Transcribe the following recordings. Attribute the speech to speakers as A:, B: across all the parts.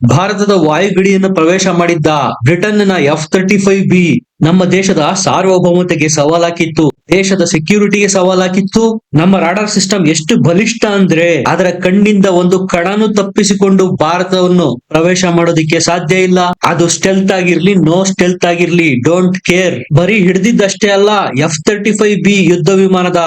A: ಭಾರತದ ವಾಯುಗಡಿಯನ್ನು ಪ್ರವೇಶ ಮಾಡಿದ್ದ ಬ್ರಿಟನ್ನ ಎಫ್ ತರ್ಟಿ ಫೈವ್ ಬಿ ನಮ್ಮ ದೇಶದ ಸಾರ್ವಭೌಮತೆಗೆ ಸವಾಲಾಕಿತ್ತು. ದೇಶದ ಸೆಕ್ಯೂರಿಟಿಗೆ ಸವಾಲಾಕಿತ್ತು. ನಮ್ಮ ರಾಡಾರ್ ಸಿಸ್ಟಮ್ ಎಷ್ಟು ಬಲಿಷ್ಠ ಅಂದ್ರೆ ಅದರ ಕಣ್ಣಿಂದ ಒಂದು ಕಣನು ತಪ್ಪಿಸಿಕೊಂಡು ಭಾರತವನ್ನು ಪ್ರವೇಶ ಮಾಡೋದಿಕ್ಕೆ ಸಾಧ್ಯ ಇಲ್ಲ. ಅದು ಸ್ಟೆಲ್ತ್ ಆಗಿರ್ಲಿ, ನೋ ಸ್ಟೆಲ್ತ್ ಆಗಿರ್ಲಿ, ಡೋಂಟ್ ಕೇರ್. ಬರೀ ಹಿಡಿದಿದ್ದಷ್ಟೇ ಅಲ್ಲ ಎಫ್ ತರ್ಟಿ ಫೈವ್ ಬಿ ಯುದ್ಧ ವಿಮಾನದ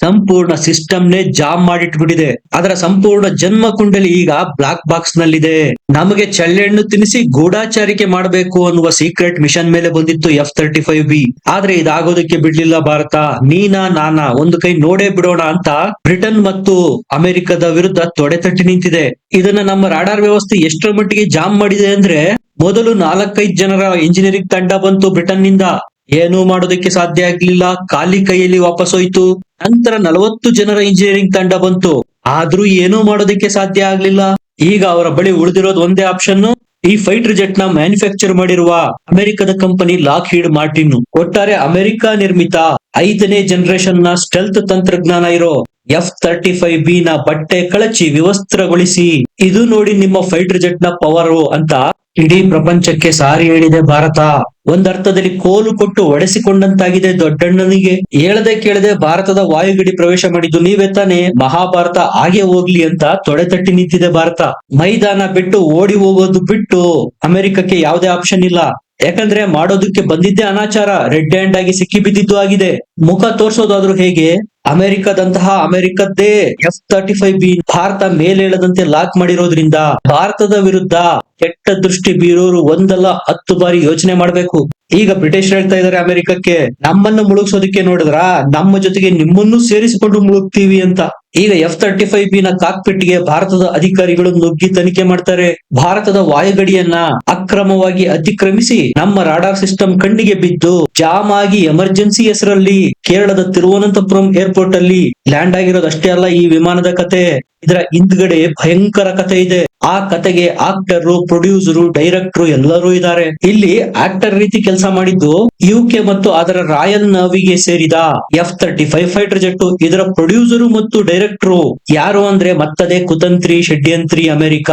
A: ಸಂಪೂರ್ಣ ಸಿಸ್ಟಮ್ ನೇ ಜಾಮ್ ಮಾಡಿಟ್ಬಿಟ್ಟಿದೆ. ಅದರ ಸಂಪೂರ್ಣ ಜನ್ಮ ಕುಂಡಲಿ ಈಗ ಬ್ಲಾಕ್ ಬಾಕ್ಸ್ ನಲ್ಲಿದೆ ನಮಗೆ ಚಳ್ಳೆಣ್ಣು ತಿನ್ನಿಸಿ ಗೂಢಾಚಾರಿಕೆ ಮಾಡಬೇಕು ಅನ್ನುವ ಸೀಕ್ರೆಟ್ ಮಿಷನ್ ಮೇಲೆ ಬಂದಿತ್ತು ಎಫ್ ತರ್ಟಿ ಫೈವ್ ಬಿ. ಆದ್ರೆ ಇದಾಗೋದಕ್ಕೆ ಬಿಡ್ಲಿಲ್ಲ ಭಾರತ. ನೀನಾ ನಾನಾ, ಒಂದು ಕೈ ನೋಡೇ ಬಿಡೋಣ ಅಂತ ಬ್ರಿಟನ್ ಮತ್ತು ಅಮೆರಿಕದ ವಿರುದ್ಧ ತೊಡೆತಟ್ಟಿ ನಿಂತಿದೆ. ಇದನ್ನ ನಮ್ಮ ರಾಡಾರ್ ವ್ಯವಸ್ಥೆ ಎಷ್ಟರ ಮಟ್ಟಿಗೆ ಜಾಮ್ ಮಾಡಿದೆ ಅಂದ್ರೆ, ಮೊದಲು ನಾಲ್ಕೈದು ಜನರ ಇಂಜಿನಿಯರಿಂಗ್ ತಂಡ ಬಂತು ಬ್ರಿಟನ್ನಿಂದ ಏನೂ ಮಾಡೋದಕ್ಕೆ ಸಾಧ್ಯ ಆಗ್ಲಿಲ್ಲ. ಖಾಲಿ ಕೈಯಲ್ಲಿ ವಾಪಸ್ ಹೋಯ್ತು. ನಂತರ ನಲವತ್ತು ಜನರ ಇಂಜಿನಿಯರಿಂಗ್ ತಂಡ ಬಂತು. ಆದ್ರೂ ಏನೂ ಮಾಡೋದಕ್ಕೆ ಸಾಧ್ಯ ಆಗ್ಲಿಲ್ಲ. ಈಗ ಅವರ ಬಳಿ ಉಳಿದಿರೋದು ಒಂದೇ ಆಪ್ಷನ್ ಈ ಫೈಟರ್ ಜೆಟ್ನ ಮ್ಯಾನುಫ್ಯಾಕ್ಚರ್ ಮಾಡಿರುವ ಅಮೆರಿಕದ ಕಂಪನಿ ಲಾಕ್ ಹೀಡ್ ಮಾರ್ಟಿನ್ ಒಟ್ಟಾರೆ ಅಮೆರಿಕ ನಿರ್ಮಿತ ಐದನೇ ಜನರೇಷನ್ನ ಸ್ಟೆಲ್ತ್ ತಂತ್ರಜ್ಞಾನ ಇರೋ ಎಫ್ ತರ್ಟಿ ಫೈವ್ ಬಿ ನ ಬಟ್ಟೆ ಕಳಚಿ ವಿವಸ್ತ್ರಗೊಳಿಸಿ, ಇದು ನೋಡಿ ನಿಮ್ಮ ಫೈಟರ್ ಜೆಟ್ನ ಪವರ್ ಅಂತ ಇಡೀ ಪ್ರಪಂಚಕ್ಕೆ ಸಾರಿ ಹೇಳಿದೆ ಭಾರತ. ಒಂದರ್ಥದಲ್ಲಿ ಕೋಲು ಕೊಟ್ಟು ಒಡೆಸಿಕೊಂಡಂತಾಗಿದೆ ದೊಡ್ಡಣ್ಣನಿಗೆ. ಹೇಳದೆ ಕೇಳದೆ ಭಾರತದ ವಾಯುಗಡಿ ಪ್ರವೇಶ ಮಾಡಿದ್ದು ನೀವೇ ತಾನೇ. ಮಹಾಭಾರತ ಹಾಗೆ ಹೋಗ್ಲಿ ಅಂತ ತೊಡೆತಟ್ಟಿ ನಿಂತಿದೆ ಭಾರತ. ಮೈದಾನ ಬಿಟ್ಟು ಓಡಿ ಹೋಗೋದು ಬಿಟ್ಟು ಅಮೆರಿಕಕ್ಕೆ ಯಾವುದೇ ಆಪ್ಷನ್ ಇಲ್ಲ. ಯಾಕಂದ್ರೆ ಮಾಡೋದಕ್ಕೆ ಬಂದಿದ್ದೇ ಅನಾಚಾರ. ರೆಡ್ ಹ್ಯಾಂಡ್ ಆಗಿ ಸಿಕ್ಕಿ ಬಿದ್ದಿದ್ದು ಆಗಿದೆ. ಮುಖ ತೋರ್ಸೋದಾದ್ರೂ ಹೇಗೆ? ಅಮೆರಿಕದಂತಹ ಅಮೆರಿಕದ್ದೇ F thirty five B Bharat ಮೇಲೇಳದಂತೆ lock ಮಾಡಿರೋದ್ರಿಂದ ಭಾರತದ ವಿರುದ್ಧ ಕೆಟ್ಟ ದೃಷ್ಟಿ ಬೀರೋರು ಒಂದಲ್ಲ ಹತ್ತು ಬಾರಿ ಯೋಚನೆ ಮಾಡ್ಬೇಕು. ಈಗ ಬ್ರಿಟಿಷ್ ಹೇಳ್ತಾ ಇದಾರೆ ಅಮೆರಿಕಕ್ಕೆ, ನಮ್ಮನ್ನು ಮುಳುಗಿಸೋದಕ್ಕೆ ನೋಡಿದ್ರ? ನಮ್ಮ ಜೊತೆಗೆ ನಿಮ್ಮನ್ನು ಸೇರಿಸಿಕೊಂಡು ಮುಳುಗ್ತೀವಿ ಅಂತ. ಈಗ ಎಫ್ ತರ್ಟಿ ಫೈವ್ ಬಿ ನ ಕಾಕ್ಪಿಟ್ಗೆ ಭಾರತದ ಅಧಿಕಾರಿಗಳು ನುಗ್ಗಿ ತನಿಖೆ ಮಾಡ್ತಾರೆ. ಭಾರತದ ವಾಯುಗಡಿಯನ್ನ ಅಕ್ರಮವಾಗಿ ಅತಿಕ್ರಮಿಸಿ ನಮ್ಮ ರಾಡಾರ್ ಸಿಸ್ಟಮ್ ಕಣ್ಣಿಗೆ ಬಿದ್ದು ಜಾಮ್ ಆಗಿ ಎಮರ್ಜೆನ್ಸಿ ಹೆಸರಲ್ಲಿ ಕೇರಳದ ತಿರುವನಂತಪುರಂ ಏರ್ಪೋರ್ಟ್ ಅಲ್ಲಿ ಲ್ಯಾಂಡ್ ಆಗಿರೋದಷ್ಟೇ ಅಲ್ಲ, ಈ ವಿಮಾನದ ಕತೆ ಇದರ ಹಿಂದ್ಗಡೆ ಭಯಂಕರ ಕತೆ ಇದೆ. ಆ ಕತೆಗೆ ಆಕ್ಟರ್, ಪ್ರೊಡ್ಯೂಸರು, ಡೈರೆಕ್ಟರ್ ಎಲ್ಲರೂ ಇದ್ದಾರೆ. ಇಲ್ಲಿ ಆಕ್ಟರ್ ರೀತಿ ಕೆಲಸ ಮಾಡಿದ್ದು ಯುಕೆ ಮತ್ತು ಅದರ ರಾಯಲ್ ನವಿಗೆ ಸೇರಿದ F thirty five fighter jet ಇದರ ಪ್ರೊಡ್ಯೂಸರು ಮತ್ತು ಡೈರೆಕ್ಟರ್ ಯಾರು ಅಂದ್ರೆ ಮತ್ತದೇ ಕುತಂತ್ರಿ, ಷಡ್ಯಂತ್ರಿ ಅಮೆರಿಕ.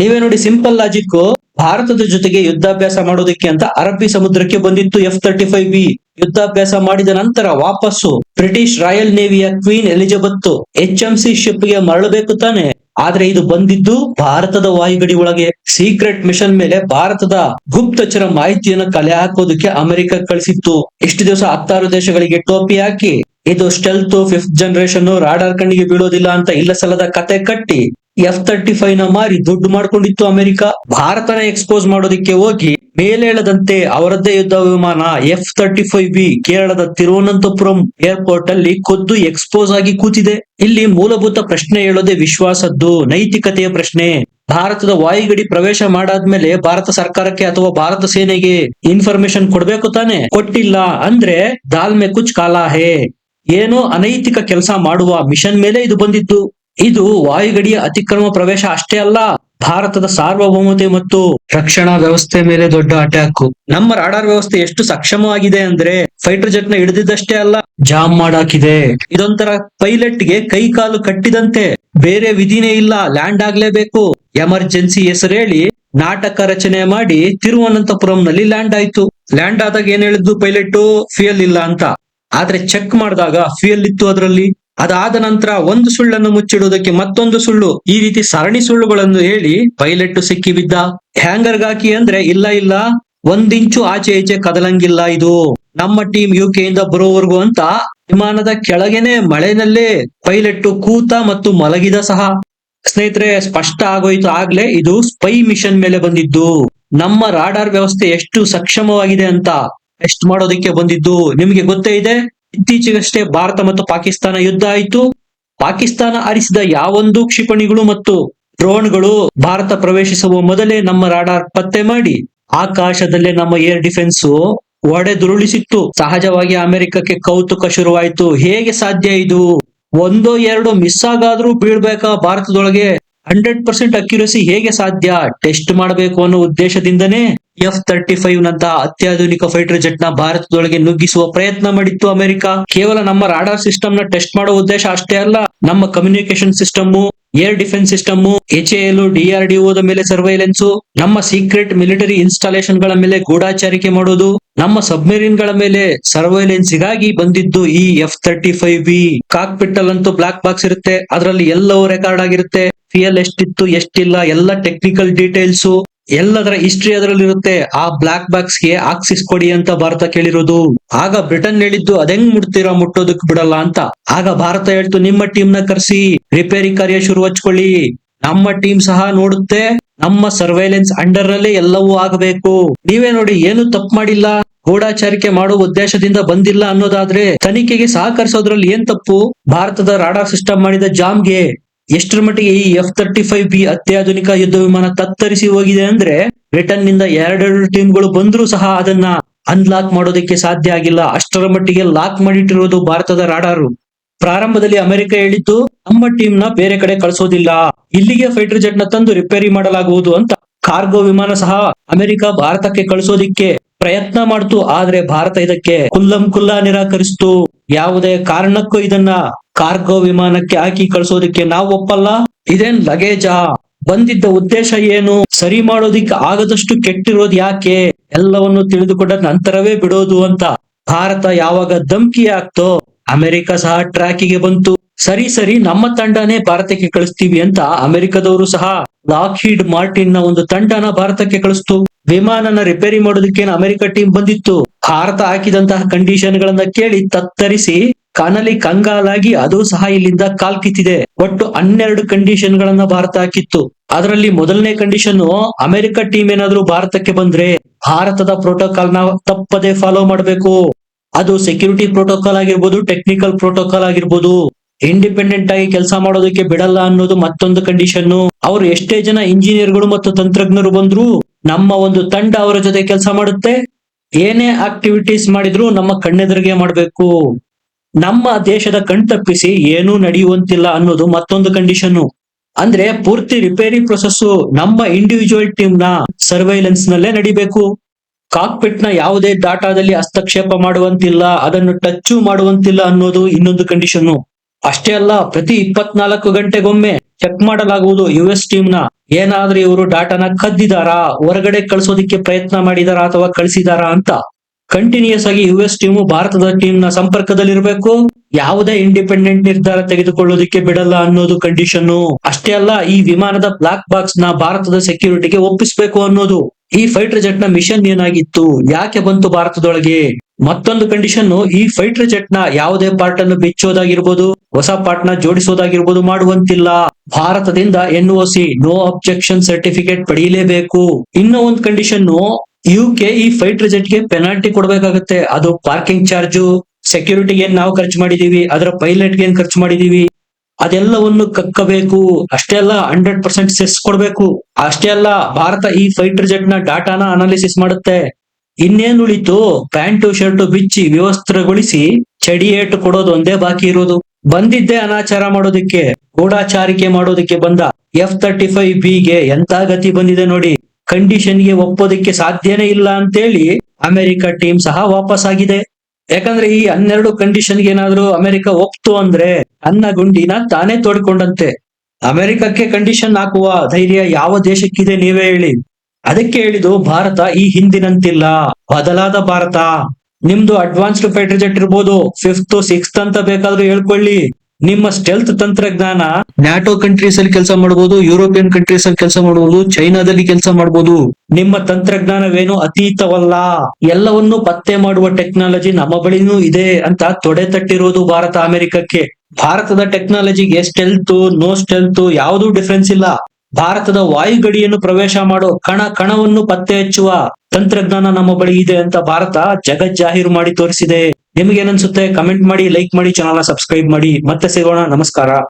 A: ನೀವೇ ನೋಡಿ ಸಿಂಪಲ್ ಲಾಜಿಕ್ ಭಾರತದ ಜೊತೆಗೆ ಯುದ್ಧಾಭ್ಯಾಸ ಮಾಡೋದಕ್ಕೆ ಅಂತ ಅರಬ್ಬಿ ಸಮುದ್ರಕ್ಕೆ ಬಂದಿತ್ತು ಎಫ್ ತರ್ಟಿ ಫೈವ್ ಬಿ ಯುದ್ಧಾಭ್ಯಾಸ ಮಾಡಿದ ನಂತರ ವಾಪಸ್ಸು British royal ನೇವಿಯ queen Elizabeth H M C ಶಿಪ್ಗೆ ಮರಳಬೇಕು ತಾನೆ. ಆದ್ರೆ ಇದು ಬಂದಿದ್ದು ಭಾರತದ ವಾಯುಗಡಿ ಒಳಗೆ. ಸೀಕ್ರೆಟ್ ಮಿಷನ್ ಮೇಲೆ ಭಾರತದ ಗುಪ್ತಚರ ಮಾಹಿತಿಯನ್ನು ಕಲೆ ಹಾಕೋದಕ್ಕೆ ಅಮೆರಿಕ ಕಳಿಸಿತ್ತು. ಇಷ್ಟು ದಿವಸ ಹತ್ತಾರು ದೇಶಗಳಿಗೆ ಟೋಪಿ ಹಾಕಿ. ಇದು ಸ್ಟೆಲ್ತ್ ಫಿಫ್ತ್ ಜನರೇಷನ್ ರಾಡಾರ್ ಕಣ್ಣಿಗೆ ಬೀಳೋದಿಲ್ಲ ಅಂತ ಇಲ್ಲ ಸಲದ ಕತೆ ಕಟ್ಟಿ. ಎಫ್ ತರ್ಟಿ ಫೈವ್ನ ಮಾರಿ ದುಡ್ಡು ಮಾಡ್ಕೊಂಡಿತ್ತು ಅಮೆರಿಕ. ಭಾರತನ ಎಕ್ಸ್ಪೋಸ್ ಮಾಡೋದಕ್ಕೆ ಹೋಗಿ ಮೇಲೇಳದಂತೆ ಅವರದ್ದೇ ಯುದ್ಧ ವಿಮಾನ ಎಫ್ ತರ್ಟಿ ಫೈವ್ ಬಿ ಕೇರಳದ ತಿರುವನಂತಪುರಂ ಏರ್ಪೋರ್ಟ್ ಅಲ್ಲಿ ಕೊದ್ದು ಎಕ್ಸ್ಪೋಸ್ ಆಗಿ ಕೂತಿದೆ. ಇಲ್ಲಿ ಮೂಲಭೂತ ಪ್ರಶ್ನೆ ಹೇಳೋದೇ ವಿಶ್ವಾಸದ್ದು, ನೈತಿಕತೆಯ ಪ್ರಶ್ನೆ. ಭಾರತದ ವಾಯುಗಡಿ ಪ್ರವೇಶ ಮಾಡಾದ್ಮೇಲೆ ಭಾರತ ಸರ್ಕಾರಕ್ಕೆ ಅಥವಾ ಭಾರತ ಸೇನೆಗೆ ಇನ್ಫಾರ್ಮೇಶನ್ ಕೊಡ್ಬೇಕು ತಾನೆ? ಕೊಟ್ಟಿಲ್ಲ ಅಂದ್ರೆ ದಾಲ್ಮೆ ಕುಚ್ ಕಾಲಾ ಹೇ ಏನೋ ಅನೈತಿಕ ಕೆಲಸ ಮಾಡುವ ಮಿಷನ್ ಮೇಲೆ ಇದು ಬಂದಿತ್ತು. ಇದು ವಾಯುಗಡಿಯ ಅತಿಕ್ರಮ ಪ್ರವೇಶ ಅಷ್ಟೇ ಅಲ್ಲ, ಭಾರತದ ಸಾರ್ವಭೌಮತೆ ಮತ್ತು ರಕ್ಷಣಾ ವ್ಯವಸ್ಥೆ ಮೇಲೆ ದೊಡ್ಡ ಅಟ್ಯಾಕ್. ನಮ್ಮ ರಾಡಾರ್ ವ್ಯವಸ್ಥೆ ಎಷ್ಟು ಸಕ್ಷಮವಾಗಿದೆ ಅಂದ್ರೆ ಫೈಟರ್ ಜೆಟ್ನ ಹಿಡಿದಿದ್ದಷ್ಟೇ ಅಲ್ಲ, ಜಾಮ್ ಮಾಡಾಕಿದೆ. ಇದೊಂಥರ ಪೈಲಟ್ಗೆ ಕೈ ಕಾಲು ಕಟ್ಟಿದಂತೆ. ಬೇರೆ ವಿಧಿನೇ ಇಲ್ಲ, ಲ್ಯಾಂಡ್ ಆಗ್ಲೇಬೇಕು. ಎಮರ್ಜೆನ್ಸಿ ಹೆಸರು ಹೇಳಿ ನಾಟಕ ರಚನೆ ಮಾಡಿ ತಿರುವನಂತಪುರಂನಲ್ಲಿ ಲ್ಯಾಂಡ್ ಆಯ್ತು. ಲ್ಯಾಂಡ್ ಆದಾಗ ಏನ್ ಹೇಳಿದ್ದು ಪೈಲಟ್? ಫ್ಯೂಯಲ್ ಇಲ್ಲ ಅಂತ. ಆದ್ರೆ ಚೆಕ್ ಮಾಡಿದಾಗ ಫ್ಯೂಯಲ್ ಇತ್ತು ಅದರಲ್ಲಿ. ಅದಾದ ನಂತರ ಒಂದು ಸುಳ್ಳನ್ನು ಮುಚ್ಚಿಡುವುದಕ್ಕೆ ಮತ್ತೊಂದು ಸುಳ್ಳು. ಈ ರೀತಿ ಸರಣಿ ಸುಳ್ಳುಗಳನ್ನು ಹೇಳಿ ಪೈಲಟ್ ಸಿಕ್ಕಿ ಬಿದ್ದ. ಹ್ಯಾಂಗರ್ಗಾಕಿ ಅಂದ್ರೆ, ಇಲ್ಲ ಇಲ್ಲ ಒಂದಿಂಚು ಆಚೆ ಈಚೆ ಕದಲಂಗಿಲ್ಲ ಇದು. ನಮ್ಮ ಟೀಮ್ ಯುಕೆ ಇಂದ ಬರೋವರೆಗೂ ಅಂತ ವಿಮಾನದ ಕೆಳಗೆನೆ ಮಳೆನಲ್ಲೇ ಪೈಲಟ್ ಕೂತ ಮತ್ತು ಮಲಗಿದ ಸಹ. ಸ್ನೇಹಿತರೆ, ಸ್ಪಷ್ಟ ಆಗೋಯ್ತು ಆಗ್ಲೇ ಇದು ಸ್ಪೈ ಮಿಷನ್ ಮೇಲೆ ಬಂದಿದ್ದು. ನಮ್ಮ ರಾಡಾರ್ ವ್ಯವಸ್ಥೆ ಎಷ್ಟು ಸಕ್ಷಮವಾಗಿದೆ ಅಂತ ಟೆಸ್ಟ್ ಮಾಡೋದಕ್ಕೆ ಬಂದಿದ್ದು. ನಿಮ್ಗೆ ಗೊತ್ತೇ ಇದೆ? ಇತ್ತೀಚೆಗಷ್ಟೇ ಭಾರತ ಮತ್ತು ಪಾಕಿಸ್ತಾನ ಯುದ್ಧ ಆಯಿತು. ಪಾಕಿಸ್ತಾನ ಆರಿಸಿದ ಯಾವೊಂದು ಕ್ಷಿಪಣಿಗಳು ಮತ್ತು ಡ್ರೋನ್ಗಳು ಭಾರತ ಪ್ರವೇಶಿಸುವ ಮೊದಲೇ ನಮ್ಮ ರಾಡಾರ್ ಪತ್ತೆ ಮಾಡಿ. ಆಕಾಶದಲ್ಲೇ ನಮ್ಮ ಏರ್ ಡಿಫೆನ್ಸ್ ಒಡೆದುರುಳಿಸಿತ್ತು. ಸಹಜವಾಗಿ ಅಮೆರಿಕಕ್ಕೆ ಕೌತುಕ ಶುರುವಾಯಿತು. ಹೇಗೆ ಸಾಧ್ಯ ಇದು? ಒಂದೋ ಎರಡು ಮಿಸ್ ಆಗಾದ್ರೂ ಬೀಳ್ಬೇಕಾ? ಭಾರತದೊಳಗೆ ಹಂಡ್ರೆಡ್ ಪರ್ಸೆಂಟ್ ಅಕ್ಯುರಸಿ ಹೇಗೆ ಸಾಧ್ಯ? ಟೆಸ್ಟ್ ಮಾಡಬೇಕು ಅನ್ನೋ ಉದ್ದೇಶದಿಂದನೇ ಎಫ್ ತರ್ಟಿ ಫೈವ್ ನಂತಹ ಅತ್ಯಾಧುನಿಕ ಫೈಟರ್ ಜೆಟ್ನ ಭಾರತದೊಳಗೆ ನುಗ್ಗಿಸುವ ಪ್ರಯತ್ನ ಮಾಡಿತ್ತು ಅಮೆರಿಕ. ಕೇವಲ ನಮ್ಮ ರಾಡಾರ್ ಸಿಸ್ಟಮ್ನ ಟೆಸ್ಟ್ ಮಾಡುವ ಉದ್ದೇಶ ಅಷ್ಟೇ ಅಲ್ಲ, ನಮ್ಮ communication system air defence system H L ಡಿಆರ್ಡಿಒದ ಮೇಲೆ ಸರ್ವೈಲೆನ್ಸ್ ನಮ್ಮ ಸೀಕ್ರೆಟ್ ಮಿಲಿಟರಿ ಇನ್ಸ್ಟಾಲೇಷನ್ಗಳ ಮೇಲೆ ಗೂಢಾಚಾರಿಕೆ ಮಾಡೋದು ನಮ್ಮ ಸಬ್ಮೆರಿನ್ಗಳ ಮೇಲೆ ಸರ್ವೈಲೆನ್ಸ್ಗಾಗಿ ಬಂದಿದ್ದು ಈ ಎಫ್ ತರ್ಟಿ ಫೈವ್ ಬಿ ಕಾಕ್ ಅಂತೂ ಬ್ಲಾಕ್ ಬಾಕ್ಸ್ ಇರುತ್ತೆ, ಅದರಲ್ಲಿ ಎಲ್ಲವೂ ರೆಕಾರ್ಡ್ ಆಗಿರುತ್ತೆ. ಫಿಯಲ್ ಎಷ್ಟಿತ್ತು, ಎಷ್ಟಿಲ್ಲ, ಎಲ್ಲ ಟೆಕ್ನಿಕಲ್ ಡೀಟೇಲ್ಸ್ ಎಲ್ಲದರ ಹಿಸ್ಟ್ರಿ ಅದರಲ್ಲಿ ಇರುತ್ತೆ. ಆ ಬ್ಲಾಕ್ ಬಾಕ್ಸ್ಗೆ ಆಕ್ಸಿಸ್ ಕೊಡಿ ಅಂತ ಭಾರತ ಕೇಳಿರೋದು. ಆಗ ಬ್ರಿಟನ್ ಹೇಳಿದ್ದು ಅದೆಂಗ್ ಮುಟ್ತೀರಾ ಮುಟ್ಟೋದಕ್ ಬಿಡಲ್ಲ ಅಂತ. ಆಗ ಭಾರತ ಹೇಳ್ತು, ನಿಮ್ಮ ಟೀಮ್ನ ಕರೆಸಿ ರಿಪೇರಿ ಕಾರ್ಯ ಶುರು ಹಚ್ಕೊಳ್ಳಿ. ನಮ್ಮ ಟೀಮ್ ಸಹ ನೋಡುತ್ತೆ. ನಮ್ಮ ಸರ್ವೈಲೆನ್ಸ್ ಅಂಡರ್ ಅಲ್ಲೇ ಎಲ್ಲವೂ ಆಗಬೇಕು. ನೀವೇ ನೋಡಿ, ಏನು ತಪ್ಪು ಮಾಡಿಲ್ಲ? ಗೂಢಾಚಾರಿಕೆ ಮಾಡುವ ಉದ್ದೇಶದಿಂದ ಬಂದಿಲ್ಲ ಅನ್ನೋದಾದ್ರೆ, ತನಿಖೆಗೆ ಸಹಕರಿಸೋದ್ರಲ್ಲಿ ಏನ್ ತಪ್ಪು? ಭಾರತದ ರಾಡಾರ್ ಸಿಸ್ಟಮ್ ಮಾಡಿದ ಜಾಮ್ಗೆ ಎಷ್ಟರ ಮಟ್ಟಿಗೆ ಈ ಎಫ್ ತರ್ಟಿ ಫೈವ್ ಬಿ ಅತ್ಯಾಧುನಿಕ ಯುದ್ಧ ವಿಮಾನ ತತ್ತರಿಸಿ ಹೋಗಿದೆ ಅಂದ್ರೆ ಬ್ರಿಟನ್ನಿಂದ ಎರಡೆರಡು ಟೀಮ್ಗಳು ಬಂದ್ರೂ ಸಹ ಅದನ್ನ ಅನ್ಲಾಕ್ ಮಾಡೋದಕ್ಕೆ ಸಾಧ್ಯ ಆಗಿಲ್ಲ. ಅಷ್ಟರ ಮಟ್ಟಿಗೆ ಲಾಕ್ ಮಾಡಿಟ್ಟಿರೋದು ಭಾರತದ ರಾಡಾರು. ಪ್ರಾರಂಭದಲ್ಲಿ ಅಮೆರಿಕ ಹೇಳಿದ್ದು, ನಮ್ಮ ಟೀಮ್ನ ಬೇರೆ ಕಡೆ ಕಳಿಸೋದಿಲ್ಲ. ಇಲ್ಲಿಗೆ ಫೈಟರ್ ಜೆಟ್ನ ತಂದು ರಿಪೇರಿ ಮಾಡಲಾಗುವುದು ಅಂತ ಕಾರ್ಗೋ ವಿಮಾನ ಸಹ ಅಮೆರಿಕ ಭಾರತಕ್ಕೆ ಕಳಿಸೋದಿಕ್ಕೆ ಪ್ರಯತ್ನ ಮಾಡ್ತು. ಆದ್ರೆ ಭಾರತ ಇದಕ್ಕೆ ಕುಲ್ಲಂ ಕುಲ್ಲ ನಿರಾಕರಿಸ್ತು. ಯಾವುದೇ ಕಾರಣಕ್ಕೂ ಇದನ್ನ ಕಾರ್ಗೋ ವಿಮಾನಕ್ಕೆ ಹಾಕಿ ಕಳಿಸೋದಕ್ಕೆ ನಾವು ಒಪ್ಪಲ್ಲ? ಇದೇನ್ ಲಗೇಜಾ? ಬಂದಿದ್ದ ಉದ್ದೇಶ ಏನು? ಸರಿ ಮಾಡೋದಿಕ್ಕೆ ಆಗದಷ್ಟು ಕೆಟ್ಟಿರೋದು ಯಾಕೆ? ಎಲ್ಲವನ್ನು ತಿಳಿದುಕೊಂಡ ನಂತರವೇ ಬಿಡೋದು ಅಂತ. ಭಾರತ ಯಾವಾಗ ಧಮ್ಕಿ ಆಗ್ತೋ? ಅಮೆರಿಕ ಸಹ ಟ್ರ್ಯಾಕಿಗೆ ಬಂತು. ಸರಿ ಸರಿ, ನಮ್ಮ ತಂಡನೇ ಭಾರತಕ್ಕೆ ಕಳಿಸ್ತೀವಿ ಅಂತ ಅಮೆರಿಕದವರು ಸಹ ಲಾಕ್ಹೀಡ್ ಮಾರ್ಟಿನ್ನ ಒಂದು ತಂಡನ ಭಾರತಕ್ಕೆ ಕಳಿಸ್ತು. ವಿಮಾನನ ರಿಪೇರಿ ಮಾಡೋದಕ್ಕೆ ಅಮೆರಿಕ ಟೀಮ್ ಬಂದಿತ್ತು? ಭಾರತ ಹಾಕಿದಂತಹ ಕಂಡೀಷನ್ ಗಳನ್ನ ಕೇಳಿ ತತ್ತರಿಸಿ ಕನಲಿ ಕಂಗಾಲಾಗಿ ಅದು ಸಹ ಇಲ್ಲಿಂದ ಕಾಲ್ ಕಿತ್ತಿದೆ. ಒಟ್ಟು ಹನ್ನೆರಡು ಕಂಡೀಷನ್ ಗಳನ್ನ ಭಾರತ ಹಾಕಿತ್ತು. ಅದರಲ್ಲಿ ಮೊದಲನೇ ಕಂಡೀಷನ್ ಅಮೆರಿಕ ಟೀಮ್ ಏನಾದ್ರೂ ಭಾರತಕ್ಕೆ ಬಂದ್ರೆ ಭಾರತದ ಪ್ರೋಟೋಕಾಲ್ನ ತಪ್ಪದೆ ಫಾಲೋ ಮಾಡಬೇಕು. ಅದು ಸೆಕ್ಯೂರಿಟಿ ಪ್ರೋಟೋಕಾಲ್ ಆಗಿರ್ಬೋದು, ಟೆಕ್ನಿಕಲ್ ಪ್ರೋಟೋಕಾಲ್ ಆಗಿರ್ಬೋದು. ಇಂಡಿಪೆಂಡೆಂಟ್ ಆಗಿ ಕೆಲಸ ಮಾಡೋದಕ್ಕೆ ಬಿಡಲ್ಲ ಅನ್ನೋದು ಮತ್ತೊಂದು ಕಂಡೀಷನ್ ಅವ್ರು ಎಷ್ಟೇ ಜನ ಇಂಜಿನಿಯರ್ಗಳು ಮತ್ತು ತಂತ್ರಜ್ಞರು ಬಂದ್ರು ನಮ್ಮ ಒಂದು ತಂಡ ಅವರ ಜೊತೆ ಕೆಲಸ ಮಾಡುತ್ತೆ. ಏನೇ ಆಕ್ಟಿವಿಟೀಸ್ ಮಾಡಿದ್ರು ನಮ್ಮ ಕಣ್ಣೆದುರಿಗೆ ಮಾಡಬೇಕು. ನಮ್ಮ ದೇಶದ ಕಣ್ತಪ್ಪಿಸಿ ಏನೂ ನಡೆಯುವಂತಿಲ್ಲ ಅನ್ನೋದು ಮತ್ತೊಂದು ಕಂಡೀಷನ್ ಅಂದ್ರೆ ಪೂರ್ತಿ ರಿಪೇರಿ ಪ್ರೊಸೆಸ್ ನಮ್ಮ ಇಂಡಿವಿಜುವಲ್ ಟೀಮ್ನ ಸರ್ವೈಲೆನ್ಸ್ ನಲ್ಲೇ ನಡಿಬೇಕು. ಕಾಕ್ಪಿಟ್ನ ಯಾವುದೇ ಡಾಟಾದಲ್ಲಿ ಹಸ್ತಕ್ಷೇಪ ಮಾಡುವಂತಿಲ್ಲ, ಅದನ್ನು ಟಚ್ ಮಾಡುವಂತಿಲ್ಲ ಅನ್ನೋದು ಇನ್ನೊಂದು ಕಂಡೀಷನ್ ಅಷ್ಟೇ ಅಲ್ಲ, ಪ್ರತಿ ಇಪ್ಪತ್ನಾಲ್ಕು ಗಂಟೆಗೊಮ್ಮೆ ಚೆಕ್ ಮಾಡಲಾಗುವುದು ಯು ಎಸ್ ಟೀಮ್ನ. ಏನಾದ್ರೂ ಇವರು ಡಾಟಾನ ಕದ್ದಿದಾರಾ, ಹೊರಗಡೆ ಕಳಿಸೋದಿಕ್ಕೆ ಪ್ರಯತ್ನ ಮಾಡಿದಾರಾ ಅಥವಾ ಕಳಿಸಿದಾರಾ ಅಂತ. ಕಂಟಿನ್ಯೂಸ್ ಆಗಿ ಯು ಎಸ್ ಟೀಮು ಭಾರತದ ಟೀಮ್ನ ಸಂಪರ್ಕದಲ್ಲಿರಬೇಕು. ಯಾವುದೇ ಇಂಡಿಪೆಂಡೆಂಟ್ ನಿರ್ಧಾರ ತೆಗೆದುಕೊಳ್ಳೋದಿಕ್ಕೆ ಬಿಡಲ್ಲ ಅನ್ನೋದು ಕಂಡೀಷನ್ ಅಷ್ಟೇ ಅಲ್ಲ, ಈ ವಿಮಾನದ ಬ್ಲಾಕ್ ಬಾಕ್ಸ್ನ ಭಾರತದ ಸೆಕ್ಯೂರಿಟಿಗೆ ಒಪ್ಪಿಸಬೇಕು ಅನ್ನೋದು. ಈ ಫೈಟರ್ ಜೆಟ್ನ ಮಿಷನ್ ಏನಾಗಿತ್ತು? ಯಾಕೆ ಬಂತು ಭಾರತದೊಳಗೆ? ಮತ್ತೊಂದು ಕಂಡೀಷನ್ ಈ ಫೈಟರ್ ಜೆಟ್ನ ಯಾವುದೇ ಪಾರ್ಟ್ ಅನ್ನು ಬಿಚ್ಚೋದಾಗಿರ್ಬೋದು, ಹೊಸ ಪಾರ್ಟ್ನ ಜೋಡಿಸೋದಾಗಿರ್ಬೋದು ಮಾಡುವಂತಿಲ್ಲ. ಭಾರತದಿಂದ N O C no objection certificate ಪಡೆಯಲೇಬೇಕು. ಇನ್ನೂ ಒಂದು ಕಂಡೀಷನ್ ಯು ಕೆ ಈ ಫೈಟ್ಗೆ ಪೆನಾಲ್ಟಿ ಕೊಡ್ಬೇಕಾಗತ್ತೆ. ಅದು ಪಾರ್ಕಿಂಗ್ ಚಾರ್ಜು ಸೆಕ್ಯೂರಿಟಿಗೆ ಏನ್ ನಾವು ಖರ್ಚು ಮಾಡಿದೀವಿ, ಅದರ ಪೈಲಟ್ಗೆ ಏನ್ ಖರ್ಚು ಮಾಡಿದೀವಿ, ಅದೆಲ್ಲವನ್ನು ಕಕ್ಕಬೇಕು. ಅಷ್ಟೇ ಅಲ್ಲ ಹಂಡ್ರೆಡ್ ಪರ್ಸೆಂಟ್ ಸೆಸ್ ಕೊಡ್ಬೇಕು. ಅಷ್ಟೇ ಅಲ್ಲ, ಭಾರತ ಈ ಫೈಟರ್ ಜೆಟ್ನ ಡಾಟಾನ ಅನಾಲಿಸಿಸ್ ಮಾಡುತ್ತೆ. ಇನ್ನೇನ್ ಉಳಿತು? ಪ್ಯಾಂಟು, ಶರ್ಟು ಬಿಚ್ಚಿ ವ್ಯವಸ್ಥೆಗೊಳಿಸಿ ಚಡಿ ಏಟು ಕೊಡೋದು ಒಂದೇ ಬಾಕಿ ಇರೋದು. ಬಂದಿದ್ದೆ ಅನಾಚಾರ ಮಾಡೋದಕ್ಕೆ, ಗೂಢಾಚಾರಿಕೆ ಮಾಡೋದಕ್ಕೆ ಬಂದ ಎಫ್ ತರ್ಟಿ ಫೈವ್ ಬಿ ಗೆ ಎಂತ ಗತಿ ಬಂದಿದೆ ನೋಡಿ. ಕಂಡೀಷನ್ಗೆ ಒಪ್ಪೋದಕ್ಕೆ ಸಾಧ್ಯನೇ ಇಲ್ಲ ಅಂತೇಳಿ ಅಮೆರಿಕ ಟೀಮ್ ಸಹ ವಾಪಸ್ ಆಗಿದೆ ಯಾಕಂದ್ರೆ ಈ ಹನ್ನೆರಡು ಕಂಡೀಷನ್ ಏನಾದ್ರೂ ಅಮೆರಿಕ ಒಪ್ತು ಅಂದ್ರೆ ಅನ್ನ ಗುಂಡಿನ ತಾನೇ ತೋಡ್ಕೊಂಡಂತೆ. ಅಮೆರಿಕಕ್ಕೆ ಕಂಡೀಷನ್ ಹಾಕುವ ಧೈರ್ಯ ಯಾವ ದೇಶಕ್ಕಿದೆ ನೀವೇ ಹೇಳಿ. ಅದಕ್ಕೆ ಹೇಳಿದು ಭಾರತ ಈ ಹಿಂದಿನಂತಿಲ್ಲ. ಬದಲಾದ ಭಾರತ. ನಿಮ್ದು ಅಡ್ವಾನ್ಸ್ಡ್ ಫೈಟರ್ ಜೆಟ್ ಇರ್ಬೋದು. ಫಿಫ್ತ್, ಸಿಕ್ಸ್ತ್ ಅಂತ ಬೇಕಾದ್ರೂ ಹೇಳ್ಕೊಳ್ಳಿ. ನಿಮ್ಮ ಸ್ಟೆಲ್ತ್ ತಂತ್ರಜ್ಞಾನ ನ್ಯಾಟೋ ಕಂಟ್ರೀಸ್ ಅಲ್ಲಿ ಕೆಲಸ ಮಾಡಬಹುದು ಯುರೋಪಿಯನ್ ಕಂಟ್ರೀಸ್ ಅಲ್ಲಿ ಕೆಲಸ ಮಾಡಬಹುದು ಚೈನಾದಲ್ಲಿ ಕೆಲಸ ಮಾಡಬಹುದು ನಿಮ್ಮ ತಂತ್ರಜ್ಞಾನವೇನು ಅತೀತವಲ್ಲ? ಎಲ್ಲವನ್ನು ಪತ್ತೆ ಮಾಡುವ ಟೆಕ್ನಾಲಜಿ ನಮ್ಮ ಬಳಿನೂ ಇದೆ ಅಂತ ತೊಡೆ ತಟ್ಟಿರೋದು ಭಾರತ ಅಮೆರಿಕಕ್ಕೆ. ಭಾರತದ ಟೆಕ್ನಾಲಜಿಗೆ ಸ್ಟೆಲ್ತ್ ನೋ ಸ್ಟೆಲ್ತ್ ಯಾವುದು ಡಿಫ್ರೆನ್ಸ್ ಇಲ್ಲ. ಭಾರತದ ವಾಯುಗಡಿಯನ್ನು ಪ್ರವೇಶ ಮಾಡೋ ಕಣ ಕಣವನ್ನು ಪತ್ತೆ ಹಚ್ಚುವ ತಂತ್ರಜ್ಞಾನ ನಮ್ಮ ಬಳಿ ಇದೆ ಅಂತ ಭಾರತ ಜಗಜ್ಜಾಹೀರು ಮಾಡಿ ತೋರಿಸಿದೆ. ನಿಮ್ಗೆ ಏನನ್ಸುತ್ತೆ ಕಮೆಂಟ್ ಮಾಡಿ ಲೈಕ್ ಮಾಡಿ ಚಾನಲ್ ಸಬ್ಸ್ಕ್ರೈಬ್ ಮಾಡಿ. ಮತ್ತೆ ಸಿಗೋಣ. ನಮಸ್ಕಾರ.